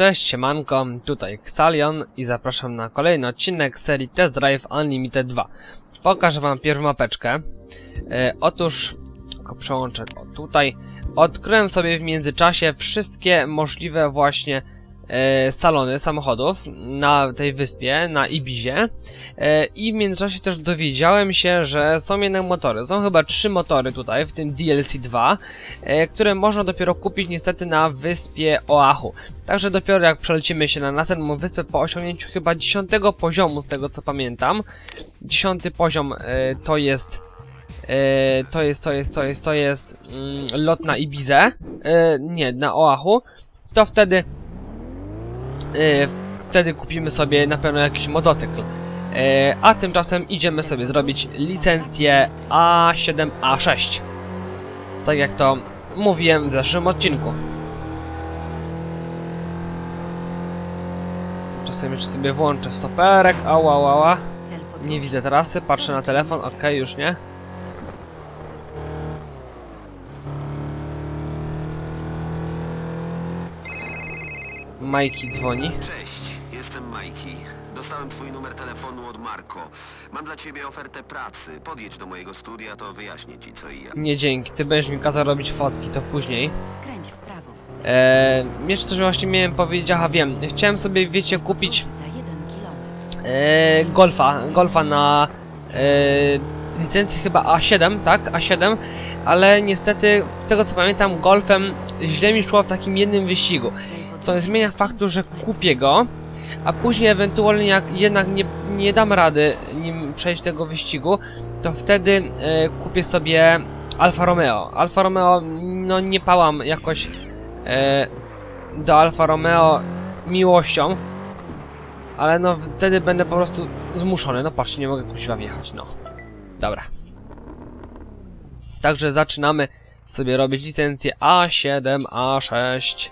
Cześć, siemanko, tutaj Xalion i zapraszam na kolejny odcinek serii Test Drive Unlimited 2. Pokażę wam pierwszą mapeczkę. E, otóż, tylko przełączę tutaj. Odkryłem sobie w międzyczasie wszystkie możliwe właśnie e, salony samochodów na tej wyspie, na Ibizie. E, I w międzyczasie też dowiedziałem się, że są jednak motory. Są chyba trzy motory tutaj, w tym DLC 2, e, które można dopiero kupić niestety na wyspie Oahu. Także dopiero jak przelecimy się na następną wyspę po osiągnięciu chyba 10 poziomu, z tego co pamiętam. 10 poziom to jest. To jest, to jest, to jest, to jest mm, lot na Ibizę. Nie, na Oahu. To wtedy. E, wtedy kupimy sobie na pewno jakiś motocykl. E, a tymczasem idziemy sobie zrobić licencję A7A6. Tak jak to mówiłem w zeszłym odcinku. Tymczasem jeszcze sobie włączę stoperek. Ała, ała, ała. Nie widzę trasy, patrzę na telefon, okej, już nie. Majki dzwoni. Cześć, jestem Majki. Dostałem twój numer telefonu od Marko. Mam dla ciebie ofertę pracy. Podjedź do mojego studia, to wyjaśnię ci co i jak. Nie dzięki, ty będziesz mi kazał robić fotki, to później. Skręć w prawo. Eee, jeszcze coś właśnie miałem powiedzieć, aha wiem, chciałem sobie, wiecie, kupić Podróży za jeden kilometr. e, Golfa, Golfa na e, licencji chyba A7, tak? A7, ale niestety z tego co pamiętam Golfem źle mi szło w takim jednym wyścigu. Co nie zmienia faktu, że kupię go, a później ewentualnie jak jednak nie, nie dam rady nim przejść tego wyścigu, to wtedy e, kupię sobie Alfa Romeo. Alfa Romeo, no nie pałam jakoś e, do Alfa Romeo miłością, ale no wtedy będę po prostu zmuszony. No patrzcie, nie mogę kuźwa wjechać, no. Dobra. Także zaczynamy sobie robić licencję A7, A6.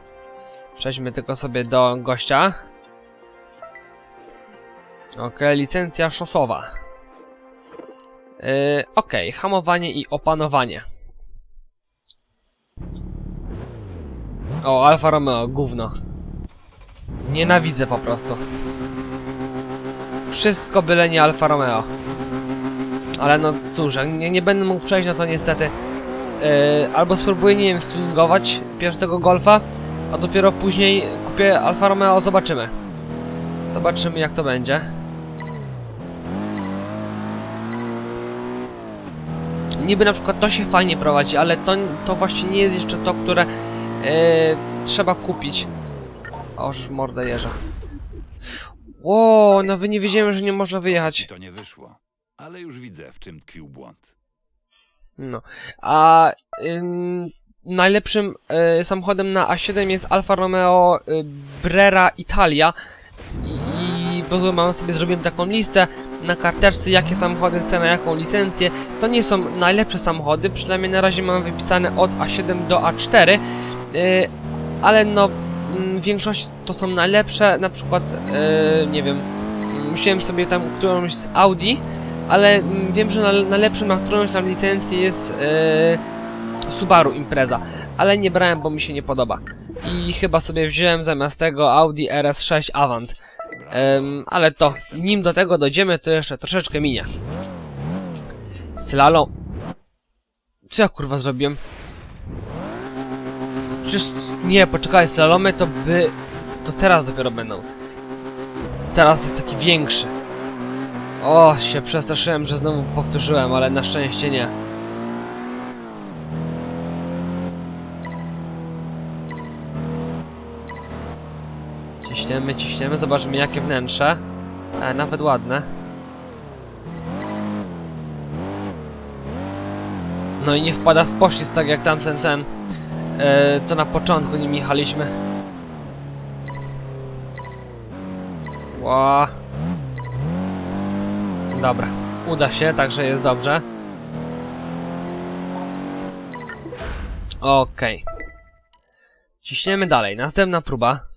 Przejdźmy tylko sobie do gościa. Ok, licencja szosowa. Yy, ok, hamowanie i opanowanie. O, Alfa Romeo, gówno. Nienawidzę po prostu. Wszystko byle nie Alfa Romeo. Ale no cóż, nie, nie będę mógł przejść, no to niestety. Yy, albo spróbuję, nie wiem, stuningować pierwszego golfa, a dopiero później kupię Alfa Romeo, zobaczymy. Zobaczymy jak to będzie. Niby na przykład to się fajnie prowadzi, ale to, to właśnie nie jest jeszcze to, które e, trzeba kupić. O, żeż mordę jeża. Ło, no wy nie wiedziałem, że nie można wyjechać. To nie wyszło. Ale już widzę, w czym tkwił błąd. No. A ym, najlepszym y, samochodem na A7 jest Alfa Romeo y, Brera Italia. I bo mam sobie zrobiłem taką listę na karteczce, jakie samochody chcę na jaką licencję. To nie są najlepsze samochody, przynajmniej na razie mam wypisane od A7 do A4. Y, ale no, mm, większość to są najlepsze, na przykład, nie wiem, musiałem sobie tam którąś z Audi, ale mm, wiem, że na, najlepszym na którąś tam licencję jest e, Subaru Impreza, ale nie brałem, bo mi się nie podoba. I chyba sobie wziąłem zamiast tego Audi RS6 Avant. Em, ale to, nim do tego dojdziemy, to jeszcze troszeczkę minie. Slalom. Co ja kurwa zrobiłem? Przecież nie, poczekaj, slalomy to by... To teraz dopiero będą. Teraz jest taki większy. O, się przestraszyłem, że znowu powtórzyłem, ale na szczęście nie. Ciśniemy, ciśniemy, zobaczmy jakie wnętrze. E, nawet ładne. No i nie wpada w poślizg tak jak tamten ten, e, co na początku nim jechaliśmy. Ła. Dobra, uda się, także jest dobrze. Okej. Ciśniemy dalej. Następna próba.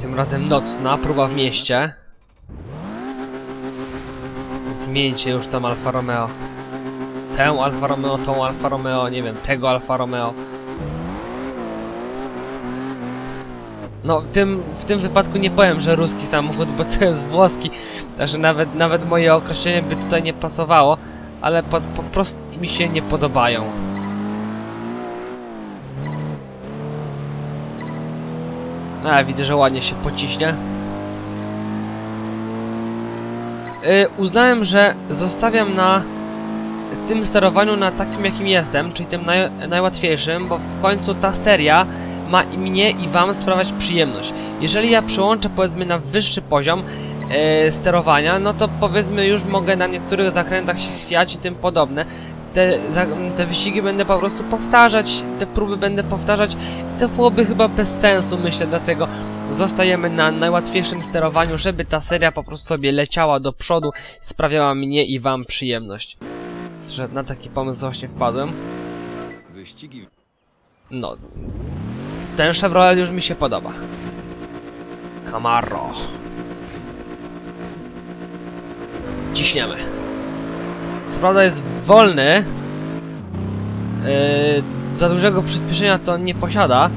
Tym razem nocna, próba w mieście. Zmieńcie już tam Alfa Romeo. Tę Alfa Romeo, tą Alfa Romeo, nie wiem, tego Alfa Romeo. No, w tym, w tym wypadku nie powiem, że ruski samochód, bo to jest włoski, także nawet, nawet moje określenie by tutaj nie pasowało, ale po, po prostu mi się nie podobają. A, widzę, że ładnie się pociśnie. Yy, uznałem, że zostawiam na tym sterowaniu na takim jakim jestem, czyli tym naj, najłatwiejszym, bo w końcu ta seria ma i mnie i wam sprawiać przyjemność. Jeżeli ja przełączę powiedzmy na wyższy poziom e, sterowania, no to powiedzmy już mogę na niektórych zakrętach się chwiać i tym podobne. Te, te wyścigi będę po prostu powtarzać, te próby będę powtarzać to byłoby chyba bez sensu myślę, dlatego zostajemy na najłatwiejszym sterowaniu, żeby ta seria po prostu sobie leciała do przodu, sprawiała mnie i wam przyjemność. Że na taki pomysł właśnie wpadłem. Wyścigi No. Ten Chevrolet już mi się podoba. Camaro. Ciśniemy. Co prawda jest wolny. Yy, za dużego przyspieszenia to nie posiada.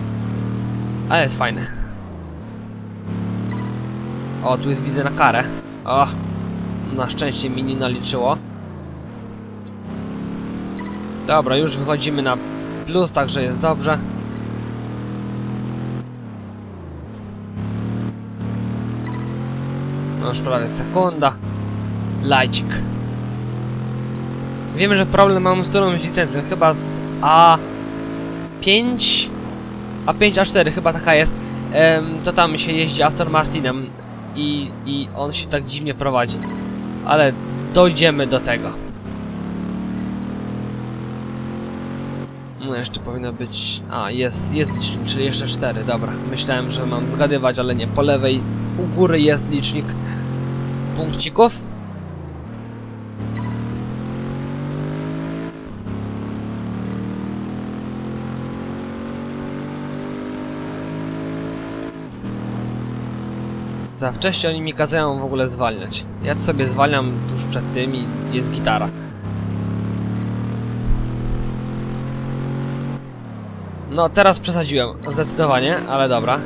Ale jest fajny. O, tu jest widzę na karę. Na szczęście mi nie naliczyło. Dobra, już wychodzimy na plus, także jest dobrze. No już prawie sekunda. Lajcik. Wiemy, że problem mamy z którąś licencją, chyba z A5, A5, A4, chyba taka jest. Em, to tam się jeździ Aston Martinem i, i on się tak dziwnie prowadzi. Ale dojdziemy do tego. No jeszcze powinno być... A, jest, jest licznik, czyli jeszcze 4, dobra. Myślałem, że mam zgadywać, ale nie. Po lewej u góry jest licznik punkcików. Za wcześnie oni mi kazają w ogóle zwalniać. Ja sobie zwalniam tuż przed tym i jest gitara. No, teraz przesadziłem, zdecydowanie, ale dobra.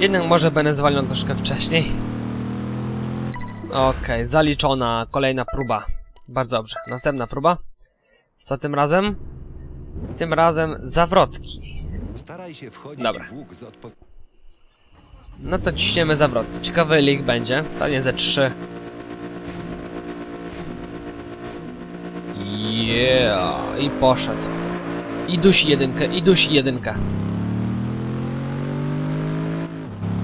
Jednak może będę zwalniał troszkę wcześniej. Okej, zaliczona kolejna próba. Bardzo dobrze. Następna próba. Co tym razem? Tym razem zawrotki. Staraj się wchodzić Dobra. w łuk z odpo... No to ciśniemy zawrotki. Ciekawy lig będzie. Pewnie ze 3. Yeah! I poszedł. I dusi jedynkę, i dusi jedynkę.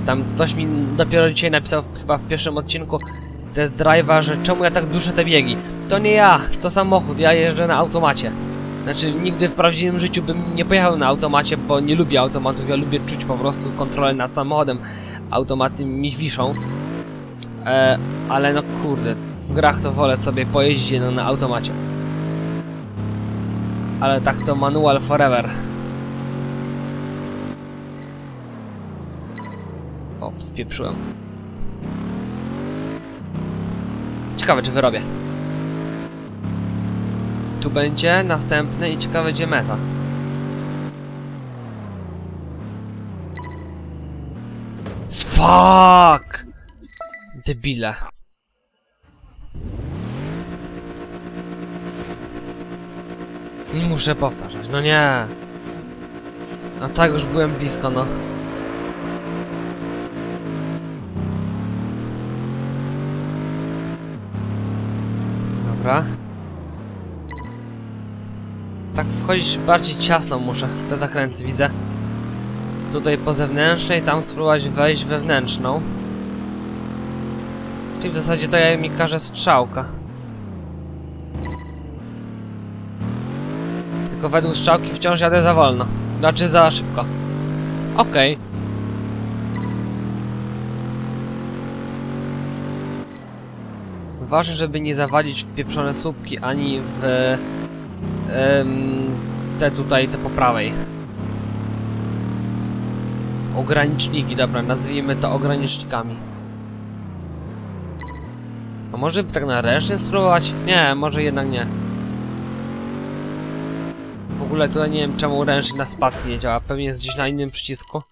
Tam ktoś mi dopiero dzisiaj napisał w, chyba w pierwszym odcinku test drive'a, że czemu ja tak duszę te biegi. To nie ja, to samochód, ja jeżdżę na automacie. Znaczy nigdy w prawdziwym życiu bym nie pojechał na automacie, bo nie lubię automatów, ja lubię czuć po prostu kontrolę nad samochodem. Automaty mi wiszą. E, ale no kurde, w grach to wolę sobie pojeździć no, na automacie. Ale tak to manual forever. O, spieprzyłem. Ciekawe, czy wyrobię. Tu będzie następny i ciekawe, gdzie meta. Fuck! Debile. Muszę powtarzać, no nie. No tak już byłem blisko, no. Dobra. Tak wchodzić bardziej ciasno muszę te zakręty, widzę. Tutaj po zewnętrznej, tam spróbować wejść wewnętrzną. Czyli w zasadzie to jak mi każe strzałka. Tylko według strzałki wciąż jadę za wolno. Znaczy za szybko. Okej. Ważne, żeby nie zawalić w pieprzone słupki, ani w... te tutaj, te po prawej. Ograniczniki, dobra, nazwijmy to ogranicznikami. A może by tak na ręcznie spróbować? Nie, może jednak nie. W ogóle tutaj nie wiem czemu ręcznik na spacji nie działa. Pewnie jest gdzieś na innym przycisku.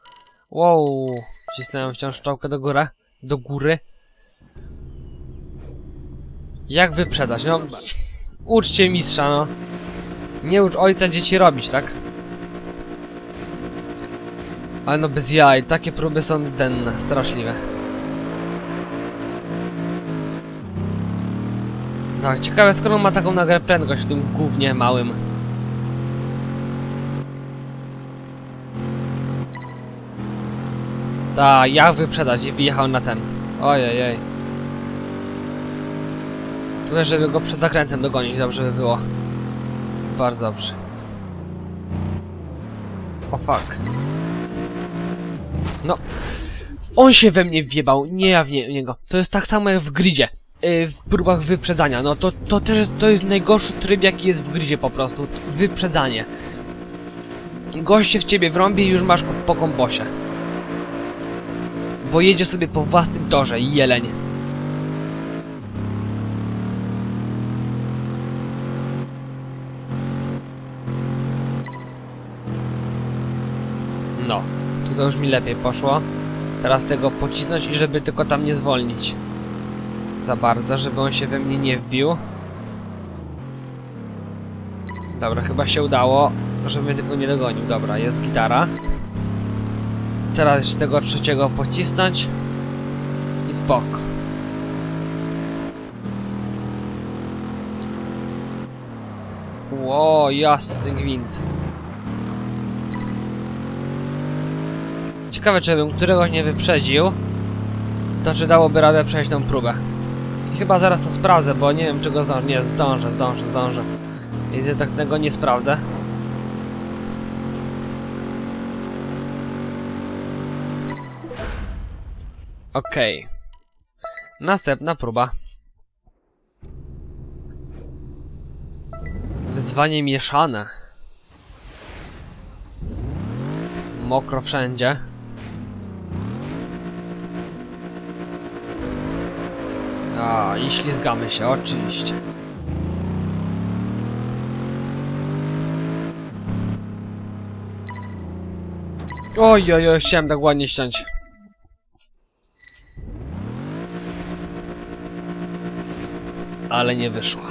Wow. Wcisnąłem wciąż czołkę do góry. Do góry. Jak wyprzedać? No, uczcie mistrza, no. Nie ucz ojca dzieci robić, tak? Ale no bez jaj, takie próby są denne, straszliwe. Tak, ciekawe skoro ma taką nagrę prędkość w tym głównie małym. Ta, jak wyprzedać i wyjechał na ten. Ojej. Tutaj, żeby go przed zakrętem dogonić, dobrze by było. Bardzo dobrze. O fuck. No. On się we mnie wjebał, nie ja w nie, w niego. To jest tak samo jak w gridzie. Yy, w próbach wyprzedzania. No to, to też jest, to jest najgorszy tryb jaki jest w gridzie po prostu. Wyprzedzanie. Goście w ciebie wrąbie i już masz po kombosie. Bo jedzie sobie po własnym torze, jeleń. Tutaj już mi lepiej poszło. Teraz tego pocisnąć i żeby tylko tam nie zwolnić. Za bardzo, żeby on się we mnie nie wbił. Dobra, chyba się udało, żeby mnie tylko nie dogonił. Dobra, jest gitara. Teraz jeszcze tego trzeciego pocisnąć. I spoko. Ło, jasny gwint. Ciekawe, czy bym któregoś nie wyprzedził, to czy dałoby radę przejść tą próbę. I chyba zaraz to sprawdzę, bo nie wiem, czy go zdążę. Nie, zdążę, zdążę, zdążę. Więc jednak tego nie sprawdzę. Okej. Następna próba. Wyzwanie mieszane. Mokro wszędzie. A, i ślizgamy się, oczywiście. Oj, oj, oj, chciałem tak ładnie ściąć. Ale nie wyszło.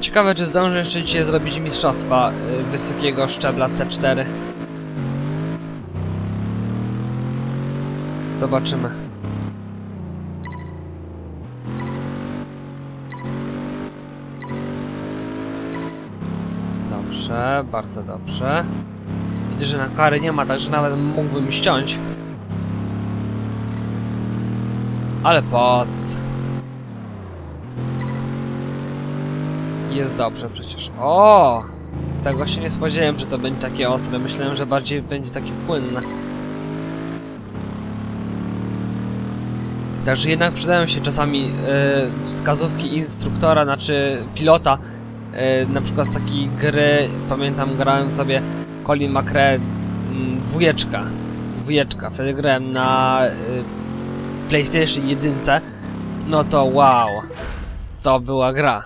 Ciekawe, czy zdążę jeszcze dzisiaj zrobić mistrzostwa y, wysokiego szczebla C4. Zobaczymy. Dobrze, bardzo dobrze. Widzę, że na kary nie ma, także nawet mógłbym ściąć. Ale poc. Jest dobrze przecież. O! Tego się nie spodziewałem, że to będzie takie ostre. Myślałem, że bardziej będzie takie płynne. Także jednak przydają się czasami e, wskazówki instruktora, znaczy pilota. E, na przykład z takiej gry, pamiętam grałem sobie Colin McRae mm, dwójeczka. Dwójeczka. Wtedy grałem na e, PlayStation 1. No to wow. To była gra.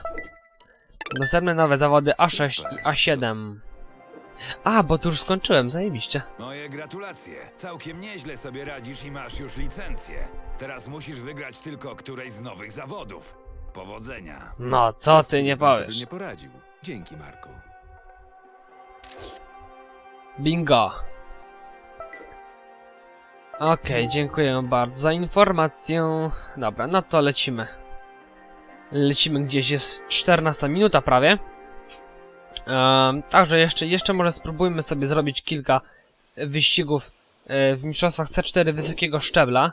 Dostępne nowe zawody A6 i A7. A, bo tu już skończyłem, zajebiście. Moje gratulacje. Całkiem nieźle sobie radzisz i masz już licencję. Teraz musisz wygrać tylko którejś z nowych zawodów. Powodzenia. No, co ty nie powiesz. nie poradził. Dzięki, Marku. Bingo. Okej, dziękuję bardzo za informację. Dobra, no to lecimy. Lecimy gdzieś, jest 14 minuta prawie. Także jeszcze, jeszcze może spróbujmy sobie zrobić kilka wyścigów e, w mistrzostwach C4 wysokiego szczebla.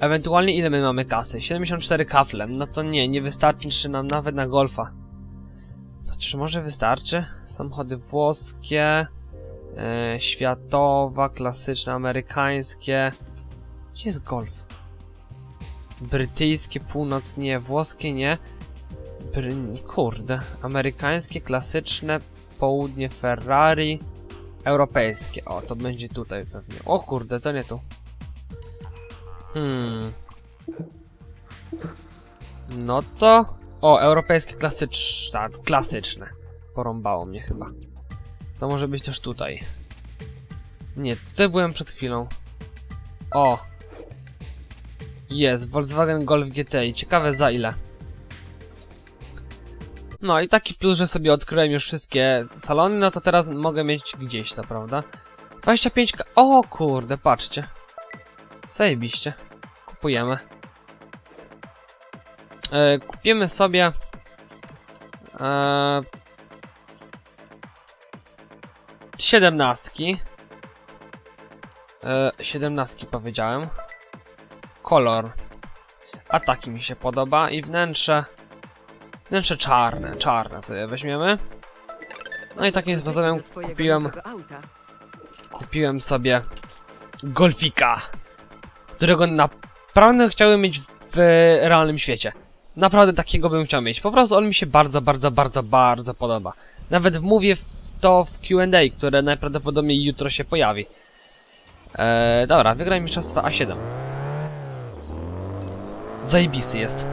Ewentualnie ile my mamy kasy? 74 kafle. No to nie, nie wystarczy nam nawet na golfa. Chociaż może wystarczy? Samochody włoskie. E, światowa, klasyczne, amerykańskie. Gdzie jest golf? Brytyjskie, północ nie, włoskie nie. Bry... Kurde. Amerykańskie, klasyczne, południe Ferrari. Europejskie. O, to będzie tutaj pewnie. O kurde, to nie tu. Hmm. No to... O, europejskie klasyczne. Klasyczne. porąbało mnie chyba. To może być też tutaj. Nie, tutaj byłem przed chwilą. O! Jest, Volkswagen Golf GTI. Ciekawe za ile. No i taki plus, że sobie odkryłem już wszystkie salony, no to teraz mogę mieć gdzieś to, prawda? 25 k... O kurde, patrzcie. Zajebiście. Kupujemy. E, kupimy sobie... E, siedemnastki. E, siedemnastki powiedziałem. Kolor. A taki mi się podoba i wnętrze... Wnętrze czarne, czarne sobie weźmiemy. No i takim sposobem kupiłem, kupiłem sobie golfika, którego naprawdę chciałem mieć w realnym świecie. Naprawdę takiego bym chciał mieć. Po prostu on mi się bardzo, bardzo, bardzo, bardzo podoba. Nawet mówię to w Q&A, które najprawdopodobniej jutro się pojawi. Eee, dobra, wygraj mistrzostwa A7. Zajebisty jest.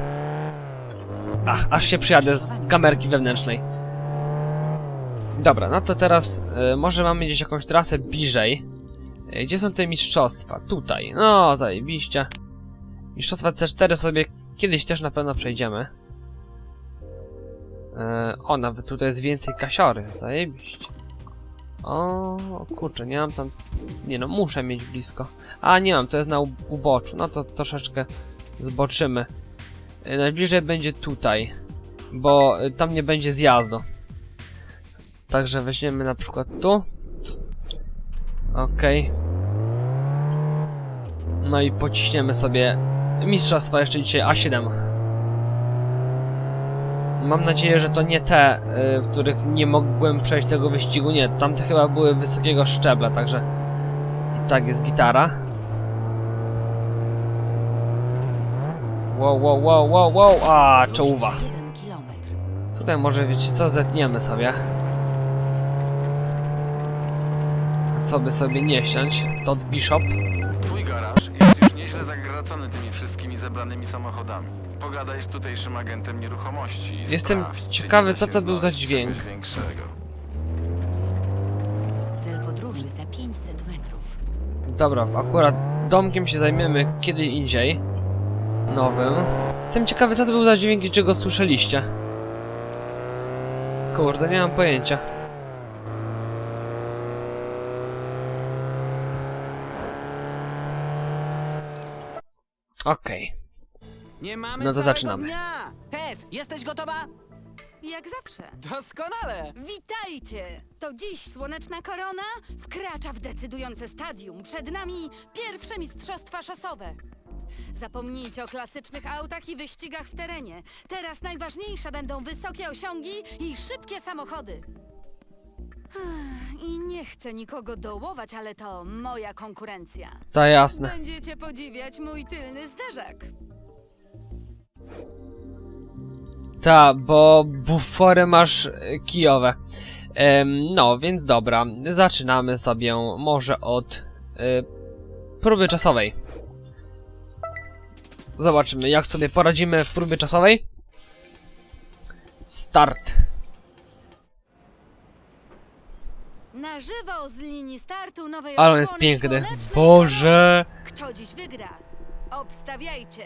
Ach, aż się przyjadę z kamerki wewnętrznej. Dobra, no to teraz e, może mamy gdzieś jakąś trasę bliżej. E, gdzie są te mistrzostwa? Tutaj. No, zajebiście. Mistrzostwa C4 sobie kiedyś też na pewno przejdziemy. E, o, nawet tutaj jest więcej kasiory. Zajebiście. O, kurczę, nie mam tam... Nie no, muszę mieć blisko. A, nie mam, to jest na uboczu. No to troszeczkę zboczymy. E, Najbliżej będzie tutaj, bo e, tam nie będzie zjazdu. Także weźmiemy na przykład tu. Okej. No i pociśniemy sobie mistrzostwa jeszcze dzisiaj A7. Mam nadzieję, że to nie te, y, w których nie mogłem przejść tego wyścigu. Nie, tamte chyba były wysokiego szczebla, także i tak jest gitara. Wow, wow, wow, wow, wow, a czołówa. Tutaj może wiecie co, zetniemy sobie. A co by sobie nie siąść? Todd Bishop. Twój garaż jest już nieźle zagracony tymi wszystkimi zebranymi samochodami. Pogadaj z tutejszym agentem nieruchomości i Jestem sprawdź, czy ciekawy, nie da co się to był za znaleźć dźwięk. czegoś większego. Cel podróży za 500 metrów. Dobra, akurat domkiem się zajmiemy kiedy indziej. Nowym. Jestem ciekawy, co to był za dźwięk i czy go słyszeliście. Kurde, nie mam pojęcia. Okej. Nie mamy No to całego zaczynamy. Dnia. Tess, jesteś gotowa? Jak zawsze. Doskonale. Witajcie! To dziś słoneczna korona wkracza w decydujące stadium. Przed nami pierwsze mistrzostwa szosowe. Zapomnijcie o klasycznych autach i wyścigach w terenie. Teraz najważniejsze będą wysokie osiągi i szybkie samochody. I nie chcę nikogo dołować, ale to moja konkurencja. Ta jasne. Będziecie podziwiać mój tylny zderzak. Ta, bo bufory masz e, kijowe. Em, no, więc dobra. Zaczynamy sobie może od e, próby czasowej. Zobaczymy, jak sobie poradzimy w próbie czasowej. Start. Na żywo z linii startu nowej Ale on jest odsłony piękny. słonecznej Boże! Kto dziś wygra? Obstawiajcie.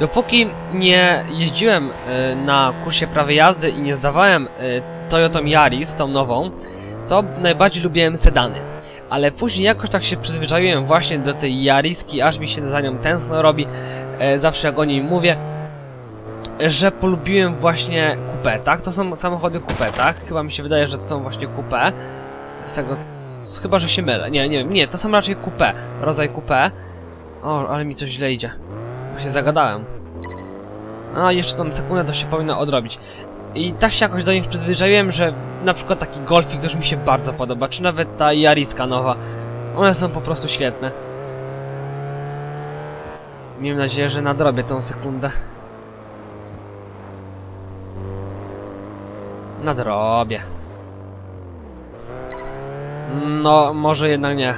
Dopóki nie jeździłem y, na kursie prawej jazdy i nie zdawałem y, Toyotą Yaris, tą nową, to najbardziej lubiłem sedany. Ale później jakoś tak się przyzwyczaiłem właśnie do tej Yariski, aż mi się za nią tęskno robi, e, zawsze jak o niej mówię, że polubiłem właśnie coupé, tak? To są samochody coupé, tak? Chyba mi się wydaje, że to są właśnie coupé. Z tego, chyba, że się mylę. Nie, nie wiem, nie, to są raczej coupé, rodzaj coupé. O, ale mi coś źle idzie. Bo się zagadałem. No, jeszcze tą sekundę to się powinno odrobić. I tak się jakoś do nich przyzwyczaiłem, że na przykład taki Golfik też mi się bardzo podoba, czy nawet ta Jariska nowa. One są po prostu świetne. Miejmy nadzieję, że nadrobię tą sekundę. Nadrobię. No, może jednak nie.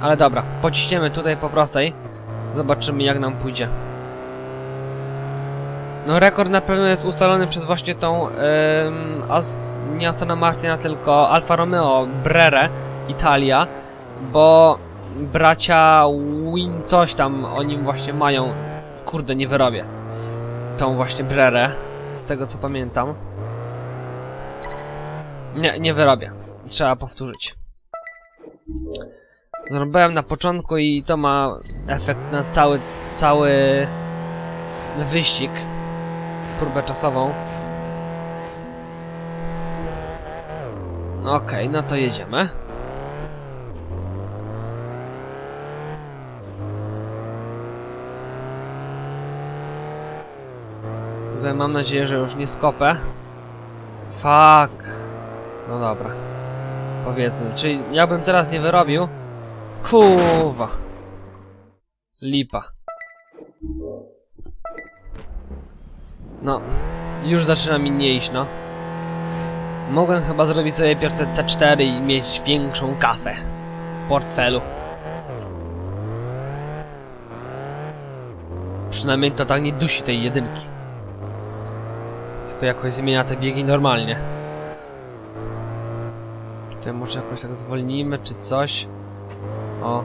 Ale dobra, pociśniemy tutaj po prostej. Zobaczymy jak nam pójdzie. No rekord na pewno jest ustalony przez właśnie tą, ym, As, nie Astona Martina, tylko Alfa Romeo, Brere, Italia, bo bracia Win coś tam o nim właśnie mają, kurde nie wyrobię, tą właśnie Brere, z tego co pamiętam. Nie, nie wyrobię, trzeba powtórzyć. Zrobiłem na początku i to ma efekt na cały, cały wyścig próbę czasową. Okej, no to jedziemy. Tutaj mam nadzieję, że już nie skopę. Fuck. No dobra. Powiedzmy, czyli ja bym teraz nie wyrobił. Kuwa. Lipa. No, już zaczyna mi nie iść, no. Mogłem chyba zrobić sobie pierw te C4 i mieć większą kasę w portfelu. Przynajmniej to tak nie dusi tej jedynki. Tylko jakoś zmienia te biegi normalnie. Tutaj może jakoś tak zwolnimy, czy coś. O.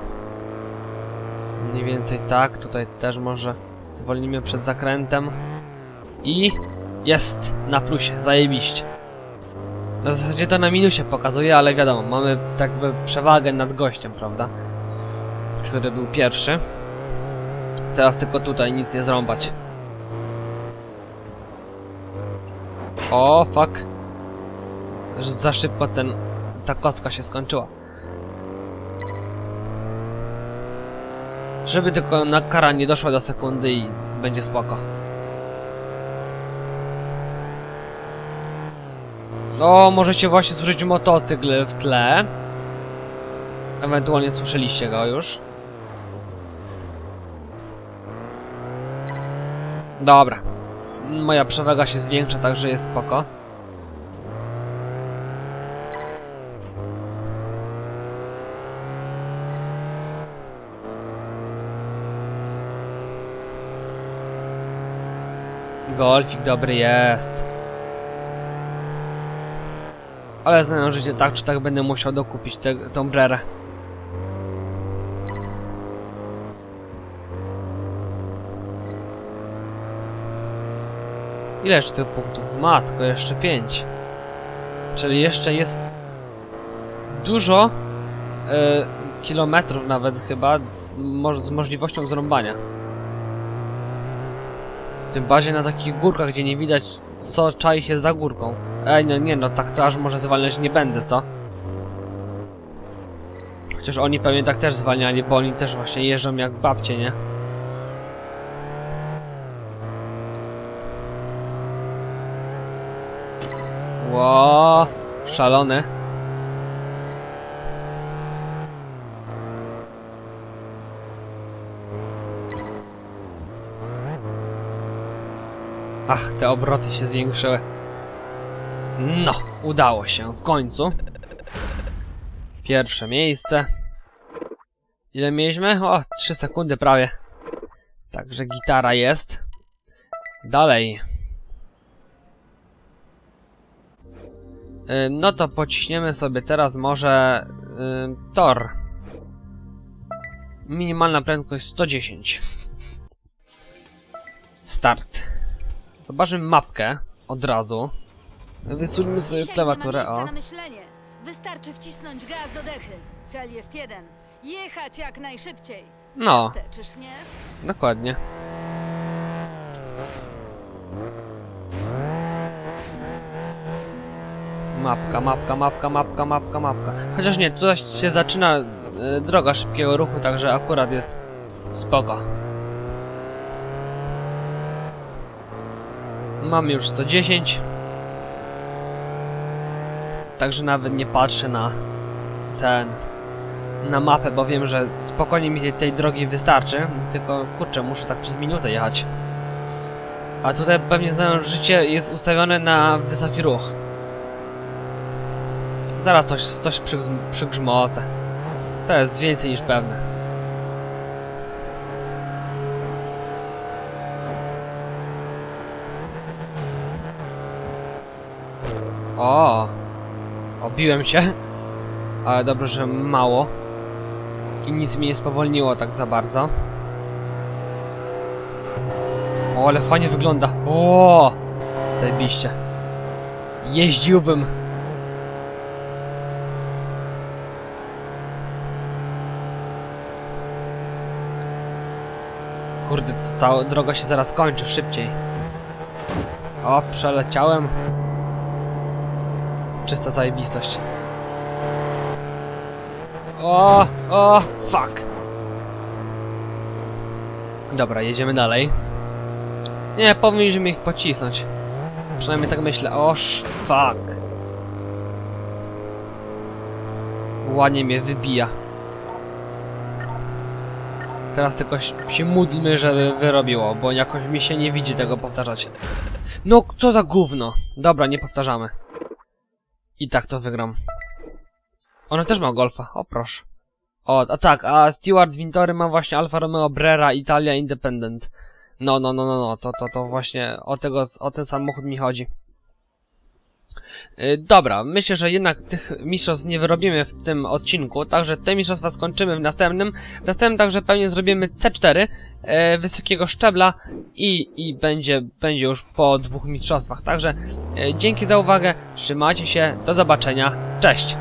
Mniej więcej tak. Tutaj też może zwolnimy przed zakrętem. I jest na plusie, zajebiście. W zasadzie to na minusie pokazuje, ale wiadomo, mamy tak jakby przewagę nad gościem, prawda? Który był pierwszy. Teraz tylko tutaj nic nie zrąbać. O, fuck. Za szybko ten, ta kostka się skończyła. Żeby tylko na kara nie doszła do sekundy i będzie spoko. No, możecie właśnie słyszeć motocykl w tle. Ewentualnie słyszeliście go już. Dobra. Moja przewaga się zwiększa, także jest spoko. Golfik dobry jest. Ale znają życie tak czy tak będę musiał dokupić tę tą brerę. Ile jeszcze tych punktów? Matko, jeszcze 5. Czyli jeszcze jest dużo e, kilometrów nawet chyba z możliwością zrąbania. Tym bardziej na takich górkach, gdzie nie widać co czai się za górką. Ej, no nie no, tak to aż może zwalniać nie będę, co? Chociaż oni pewnie tak też zwalniali, bo oni też właśnie jeżdżą jak babcie, nie? Ło, szalony. Ach, te obroty się zwiększyły. No, udało się w końcu. Pierwsze miejsce. Ile mieliśmy? O, 3 sekundy prawie. Także gitara jest. Dalej. Y, No to pociśniemy sobie teraz może y, tor. Minimalna prędkość 110. Start. Zobaczmy mapkę od razu. Wysuńmy sobie klawiaturę, o. Wystarczy wcisnąć gaz do dechy. Cel jest jeden. Jechać jak najszybciej. No, czyż nie? dokładnie. Mapka, mapka, mapka, mapka, mapka, mapka. Chociaż nie, tutaj się zaczyna y, droga szybkiego ruchu, także akurat jest spoko. Mam już 110. Także nawet nie patrzę na ten na mapę, bo wiem, że spokojnie mi tej, tej drogi wystarczy. Tylko kurczę, muszę tak przez minutę jechać. A tutaj pewnie znają życie jest ustawione na wysoki ruch. Zaraz coś, coś przygzm- przygrzmocę. To jest więcej niż pewne. O! Obiłem się. Ale dobrze, że mało. I nic mi nie spowolniło tak za bardzo. O, ale fajnie wygląda. O! Zajebiście. Jeździłbym. Kurde, ta droga się zaraz kończy, szybciej. O, przeleciałem. Czysta zajebistość. O, o, fuck. Dobra, jedziemy dalej. Nie, powinniśmy ich pocisnąć. Przynajmniej tak myślę. O, fuck. Ładnie mnie wybija. Teraz tylko się módlmy, żeby wyrobiło, bo jakoś mi się nie widzi tego powtarzać. No, co za gówno. Dobra, nie powtarzamy. I tak to wygram. Ona też ma golfa, o proszę. O, a tak, a Stewart Vintory ma właśnie Alfa Romeo Brera Italia Independent. No, no, no, no, no, to, to, to właśnie o tego, o ten samochód mi chodzi. Yy, dobra, myślę, że jednak tych mistrzostw nie wyrobimy w tym odcinku, także te mistrzostwa skończymy w następnym. W następnym także pewnie zrobimy C4 e, wysokiego szczebla i, i będzie, będzie już po dwóch mistrzostwach. Także e, dzięki za uwagę, trzymajcie się, do zobaczenia, cześć!